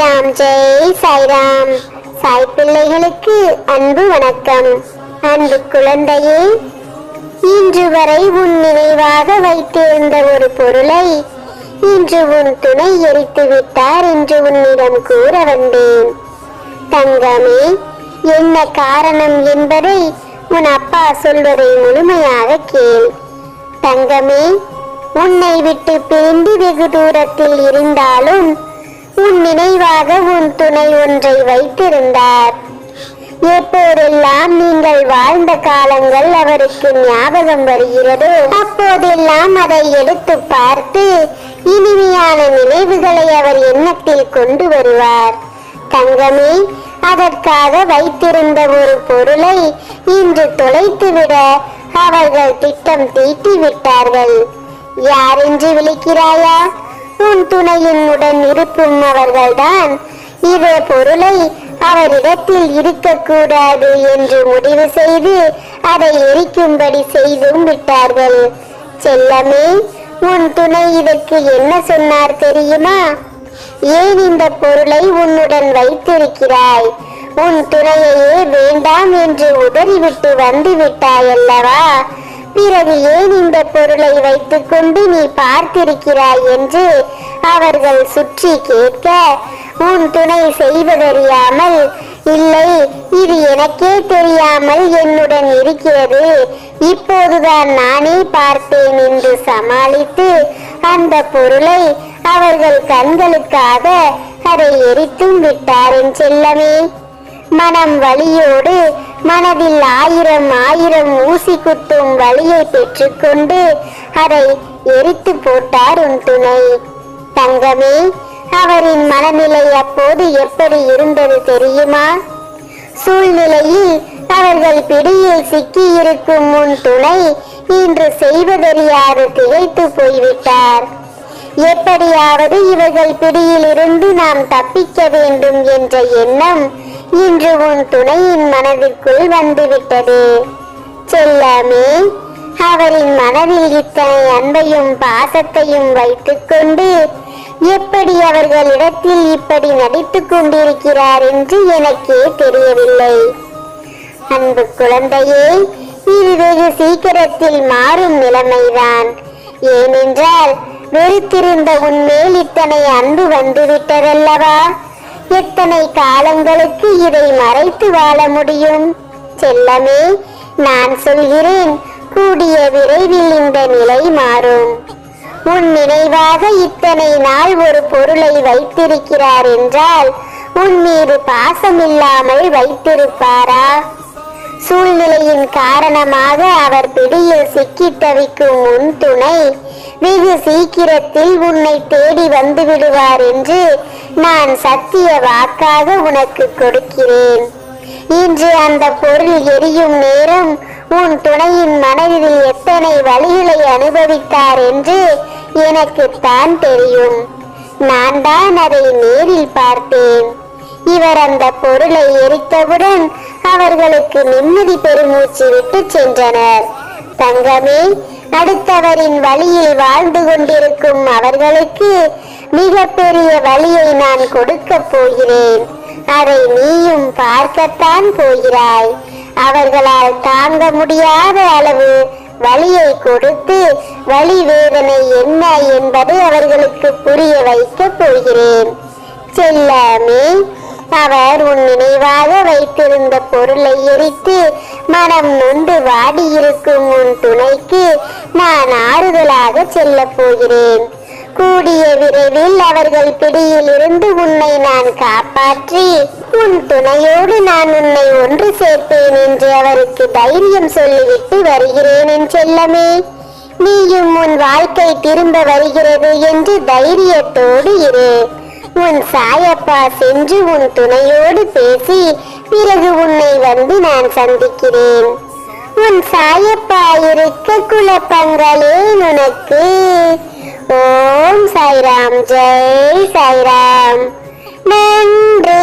சாய்ராம் ஜெய் சாய்ராம். சாய் பிள்ளைகளுக்கு அன்பு வணக்கம். அன்பு குழந்தையே இன்று வரை உன் நினைவாக வைத்திருந்த ஒரு பொருளை இன்று உன் துணை எரித்து விட்டார் என்று உன்னிடம் கூற வந்தேன். தங்கமே என்ன காரணம் என்பதை உன் அப்பா சொல்வதை முழுமையாக கேள். தங்கமே உன்னை விட்டு பிரிந்து வெகு தூரத்தில் இருந்தாலும் உன் நினைவாக உன் துணை ஒன்றை வைத்திருந்தார். எப்போதெல்லாம் நீங்கள் வாழ்ந்த காலங்கள் அவருக்கு ஞாபகம் வருகிறதோ அப்போதெல்லாம் அதை எடுத்து பார்த்து இனிமையான நினைவுகளை அவர் எண்ணத்தில் கொண்டு வருவார். தங்கமே அதற்காக வைத்திருந்த ஒரு பொருளை இன்று தொலைத்துவிட அவர்கள் திட்டம் தீட்டி விட்டார்கள் யார் என்று விழிக்கிறாயா? உன் துணையின் உடன் இருக்கும் அவர்கள்தான். இதே பொருளை அவரிடத்தில் இருக்கக்கூடாது என்று முடிவு செய்து அதை எரிக்கும்படி செய்தும் விட்டார்கள். செல்லமே உன் துணை இதற்கு என்ன சொன்னார் தெரியுமா? ஏன் இந்த பொருளை உன்னுடன் வைத்திருக்கிறாய்? உன் துணையையே வேண்டாம் என்று உதறிவிட்டு வந்து விட்டாயல்லவா? பிறகு ஏன் இந்த பொருளை வைத்துக்கொண்டு நீ பார்த்திருக்கிறாய் என்று அவர்கள் சுற்றி கேட்க உன் துணை செய்வதறியாமல் இல்லை இது எனக்கே தெரியாமல் என்னுடன் இருக்கிறது. இப்போதுதான் நானே பார்த்தேன் என்று சமாளித்து அந்த பொருளை அவர்கள் கண்களுக்காக அதை எரித்தும் விட்டாரின் செல்லமே. மனம் வழியோடு மனதில் ஆயிரம் ஆயிரம் ஊசி குத்தும் வழியை பெற்றுக்கொண்டு அதை எரித்து போட்டார் உன் துணை. தங்கமே அவரின் மனநிலை அப்போது எப்படி இருந்தது தெரியுமா? சூழ்நிலையில் அவர்கள் பிடியில் சிக்கி இருக்கும் உன் துணை இன்று செய்வதறியாது திகைத்து போய்விட்டார். எப்படியாவது இவர்கள் பிடியிலிருந்து நாம் தப்பிக்க வேண்டும் என்ற எண்ணம் இன்று உன் துணையின் மனதிற்குள் வந்துவிட்டது. செல்லமே அவரின் மனதில் இத்தனை அன்பையும் பாசத்தையும் வைத்துக்கொண்டு எப்படி அவர்களிடத்தில் இப்படி நடித்துக் கொண்டிருக்கிறார் என்று எனக்கே தெரியவில்லை. அன்பு குழந்தையே இது வெகு சீக்கிரத்தில் மாறும் நிலைமைதான். ஏனென்றால் வெறுத்திருந்த உன்மேல் இத்தனை அன்பு வந்துவிட்டதல்லவா? எத்தனை காலங்களுக்கு இதை மறைத்து வாழ முடியும்? செல்லமே நான் சொல்கிறேன் கூடிய விரைவில் இந்த நிலை மாறும். உன் நினைவாக இத்தனை நாள் ஒரு பொருளை வைத்திருக்கிறார் என்றால் உன் மீது பாசமில்லாமல் வைத்திருப்பாரா? சூழ்நிலையின் காரணமாக அவர் பிடியில் சிக்கி தவிக்கும் உன் துணை வெகு சீக்கிரத்தில் உன்னை தேடி வந்து விடுவார் என்று நான் சத்திய வாக்காக உனக்கு கொடுக்கிறேன். இன்று அந்த பொருள் எரியும் நேரம் உன் துணையின் மனதில் எத்தனை வழிகளை அனுபவித்தார் என்று எனக்கு தான் தெரியும். நான் தான் அதை நேரில் பார்த்தேன். இவர் அந்த பொருளை எரித்தவுடன் அவர்களுக்கு நிம்மதி பெருமூச்சு விட்டு சென்றனர். தங்கமே அடுத்தவரின் வழியில் வாழ்ந்து கொண்டிருக்கும் அவர்களுக்கு மிக பெரிய வழியை நான் கொடுக்க போகிறேன். அதை நீயும் பார்க்கத்தான் போகிறாய். அவர்களால் தாங்க முடியாத அளவு வழியை கொடுத்து வழி வேதனை என்ன என்பதை அவர்களுக்கு புரிய வைக்கப் போகிறேன். செல்லமே அவர் உன் நினைவாக வைத்திருந்த பொருளை எரித்து மனம் நொந்து வாடியிருக்கும் உன் துணைக்கு நான் ஆறுதலாக செல்ல போகிறேன். கூடிய விரைவில் அவர்கள் பிடியில் இருந்து உன்னை நான் காப்பாற்றி உன் துணையோடு நான் உன்னை ஒன்று சேர்ப்பேன் என்று அவருக்கு தைரியம் சொல்லிவிட்டு வருகிறேன் என் செல்லமே. நீயும் உன் வாழ்க்கை திரும்ப வருகிறது என்று தைரியத்தோடு இரு. உன் சாயப்பா சென்று உன் துணையோடு பேசி பிறகு உன்னை வந்து நான் சந்திக்கிறேன். உன் சாயப்பா இருக்க குழப்பங்களே உனக்கு. ஓம் சாய்ராம் ஜெய் சாய்ராம். நன்றி.